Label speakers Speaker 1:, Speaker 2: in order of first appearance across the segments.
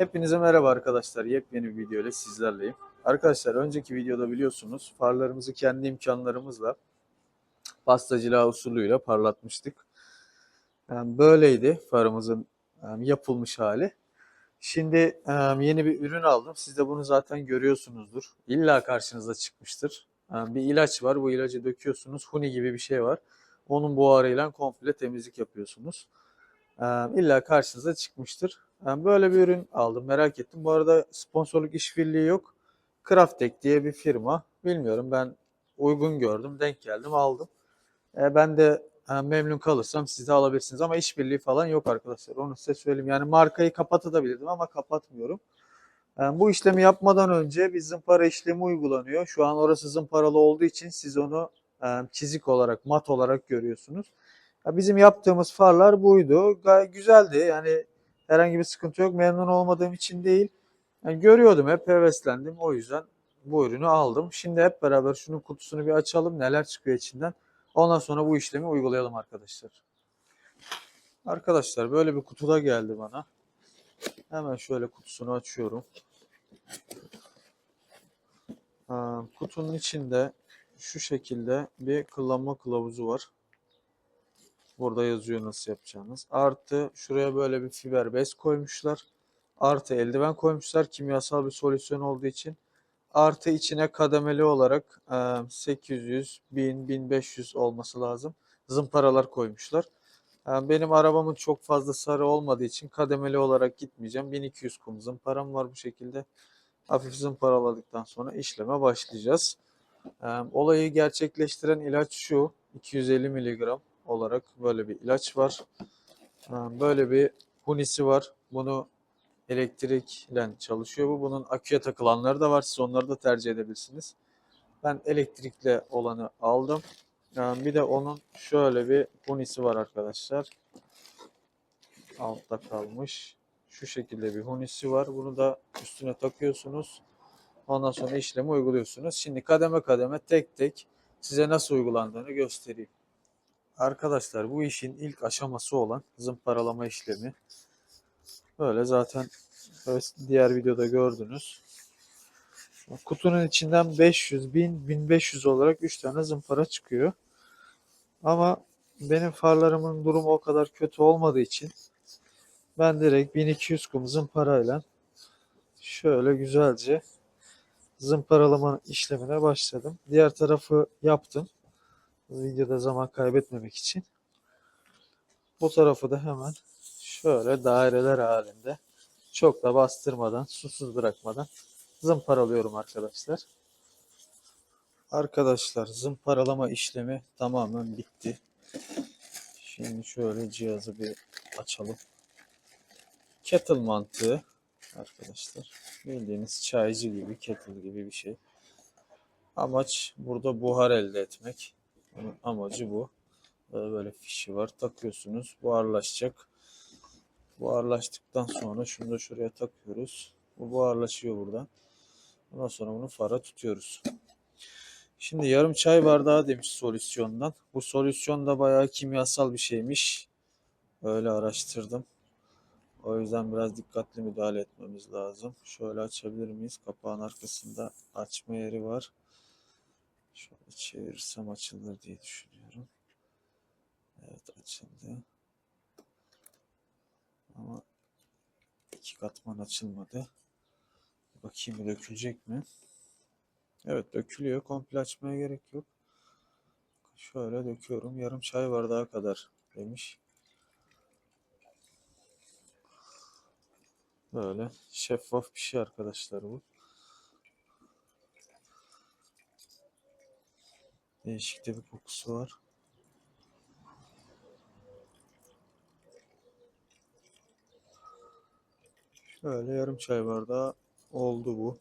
Speaker 1: Hepinize merhaba arkadaşlar. Yepyeni bir video ile sizlerleyim. Arkadaşlar önceki videoda biliyorsunuz farlarımızı kendi imkanlarımızla pastacılığa usulüyle parlatmıştık. Yani böyleydi farımızın yapılmış hali. Şimdi yeni bir ürün aldım. Siz de bunu zaten görüyorsunuzdur. İlla karşınıza çıkmıştır. Bir ilaç var. Bu ilacı döküyorsunuz. Huni gibi bir şey var. Onun buharıyla komple temizlik yapıyorsunuz. Ee, illa karşınıza çıkmıştır. Böyle bir ürün aldım. Merak ettim. Bu arada sponsorluk işbirliği yok. Craftek diye bir firma. Bilmiyorum ben uygun gördüm. Denk geldim aldım. Ee, ben de e, memnun kalırsam siz de alabilirsiniz. Ama işbirliği falan yok arkadaşlar. Onu size söyleyeyim. Yani markayı kapatabilirdim ama kapatmıyorum. Yani bu işlemi yapmadan önce bir zımpara işlemi uygulanıyor. Şu an orası zımparalı olduğu için siz onu e, çizik olarak, mat olarak görüyorsunuz. Bizim yaptığımız farlar buydu. Gayet güzeldi. Yani herhangi bir sıkıntı yok. Memnun olmadığım için değil. Yani görüyordum hep heveslendim. O yüzden bu ürünü aldım. Şimdi hep beraber şunun kutusunu bir açalım. Neler çıkıyor içinden. Ondan sonra bu işlemi uygulayalım arkadaşlar. Arkadaşlar böyle bir kutuda geldi bana. Hemen şöyle kutusunu açıyorum. Kutunun içinde şu şekilde bir kullanma kılavuzu var. Burada yazıyor nasıl yapacağınız. Artı şuraya böyle bir fiber bez koymuşlar. Artı eldiven koymuşlar kimyasal bir solüsyon olduğu için. Artı içine kademeli olarak e, 800, 1000, 1500 olması lazım. Zımparalar koymuşlar. E, Benim arabamın çok fazla sarı olmadığı için kademeli olarak gitmeyeceğim. 1200 kum zımparam var bu şekilde. Hafif zımparaladıktan sonra işleme başlayacağız. E, Olayı gerçekleştiren ilaç şu. 250 miligram olarak böyle bir ilaç var. Ha, Böyle bir hunisi var. Bunu elektrikle çalışıyor bu. Bunun aküye takılanları da var. Siz onları da tercih edebilirsiniz. Ben elektrikle olanı aldım. Yani bir de onun şöyle bir hunisi var arkadaşlar. Altta kalmış. Şu şekilde bir hunisi var. Bunu da üstüne takıyorsunuz. Ondan sonra işlemi uyguluyorsunuz. Şimdi kademe kademe tek tek size nasıl uygulandığını göstereyim. Arkadaşlar bu işin ilk aşaması olan zımparalama işlemi. Böyle zaten diğer videoda gördünüz. Kutunun içinden 500, 1000, 1500 olarak 3 tane zımpara çıkıyor. Ama benim farlarımın durumu o kadar kötü olmadığı için ben direkt 1200 kum zımparayla şöyle güzelce zımparalama işlemine başladım. Diğer tarafı yaptım videoda zaman kaybetmemek için. Bu tarafı da hemen şöyle daireler halinde çok da bastırmadan, susuz bırakmadan zımparalıyorum arkadaşlar. Arkadaşlar zımparalama işlemi tamamen bitti. Şimdi şöyle cihazı bir açalım. Kettle mantığı arkadaşlar. Bildiğiniz çaycı gibi, kettle gibi bir şey. Amaç burada buhar elde etmek. Amacı bu. Böyle, böyle fişi var. Takıyorsunuz. Buharlaşacak. Buharlaştıktan sonra şunu da şuraya takıyoruz. Bu buharlaşıyor buradan. Ondan sonra bunu fara tutuyoruz. Şimdi yarım çay bardağı demiş solüsyondan. Bu solüsyon da bayağı kimyasal bir şeymiş. Öyle araştırdım. O yüzden biraz dikkatli müdahale etmemiz lazım. Şöyle açabilir miyiz? Kapağın arkasında açma yeri var. Şöyle çevirirsem açılır diye düşünüyorum. Evet açıldı. Ama iki katman açılmadı. Bakayım dökülecek mi? Evet dökülüyor. Komple açmaya gerek yok. Şöyle döküyorum. Yarım çay bardağı kadar demiş. Böyle şeffaf bir şey arkadaşlar bu. Değişik de bir kokusu var. Şöyle yarım çay bardağı oldu bu.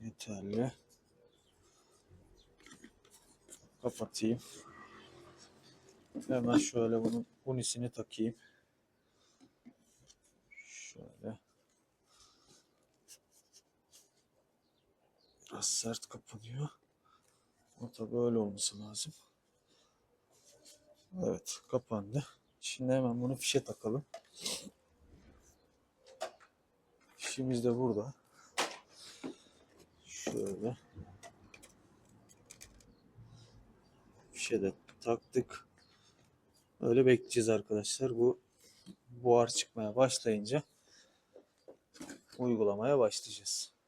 Speaker 1: Yeterli. Kapatayım. Hemen şöyle bunun unisini takayım. Şöyle. Biraz sert kapanıyor. O tabi öyle olması lazım. Evet kapandı. Şimdi hemen bunu fişe takalım. Fişimiz de burada. Şöyle. Fişe de taktık. Öyle bekleyeceğiz arkadaşlar. Bu buhar çıkmaya başlayınca uygulamaya başlayacağız.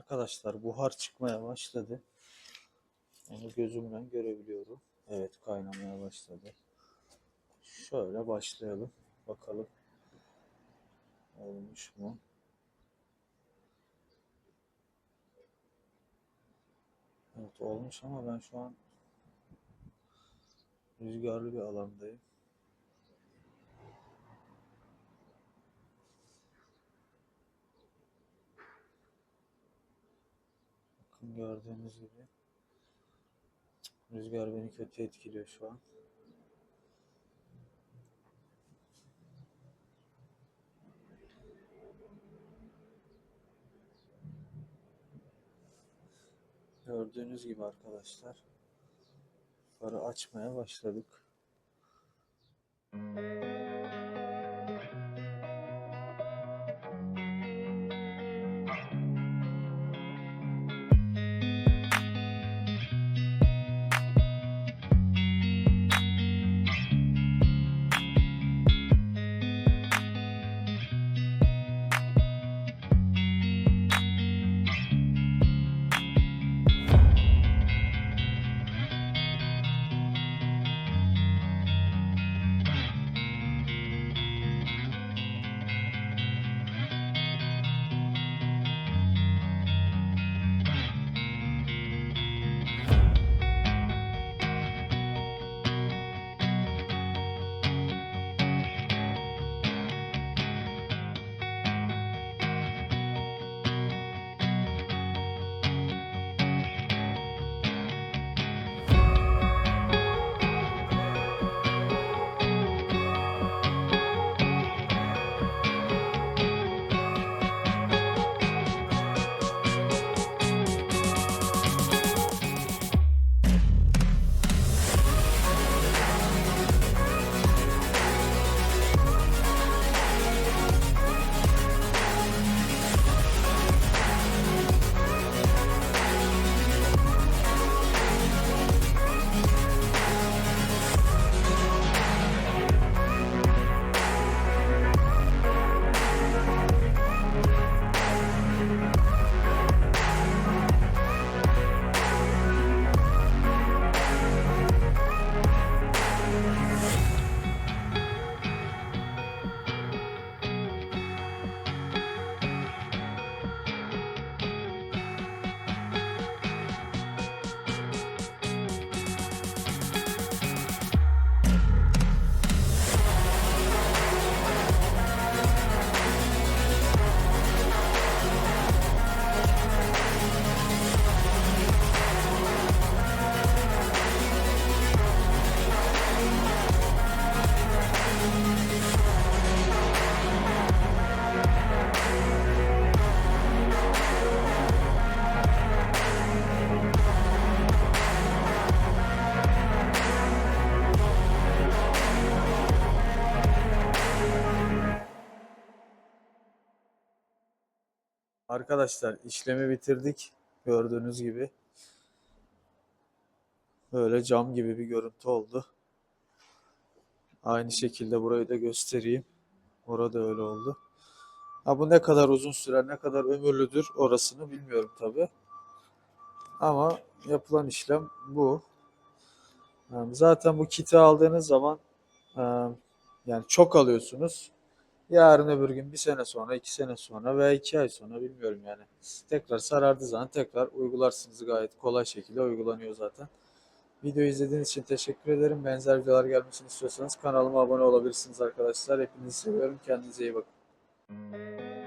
Speaker 1: Arkadaşlar buhar çıkmaya başladı. Onu gözümle görebiliyorum. Evet kaynamaya başladı. Şöyle başlayalım. Bakalım. Olmuş mu? Evet olmuş ama ben şu an rüzgarlı bir alandayım. Gördüğünüz gibi rüzgar beni kötü etkiliyor şu an. Gördüğünüz gibi arkadaşlar farı açmaya başladık. Arkadaşlar işlemi bitirdik. Gördüğünüz gibi. Böyle cam gibi bir görüntü oldu. Aynı şekilde burayı da göstereyim. Orada öyle oldu. Ha bu ne kadar uzun sürer, ne kadar ömürlüdür orasını bilmiyorum tabi. Ama yapılan işlem bu. Zaten bu kiti aldığınız zaman yani çok alıyorsunuz. Yarın öbür gün bir sene sonra, iki sene sonra veya iki ay sonra bilmiyorum yani. Tekrar sarardığı zaman tekrar uygularsınız gayet kolay şekilde uygulanıyor zaten. Videoyu izlediğiniz için teşekkür ederim. Benzer videolar gelmesini istiyorsanız kanalıma abone olabilirsiniz arkadaşlar. Hepinizi seviyorum. Kendinize iyi bakın.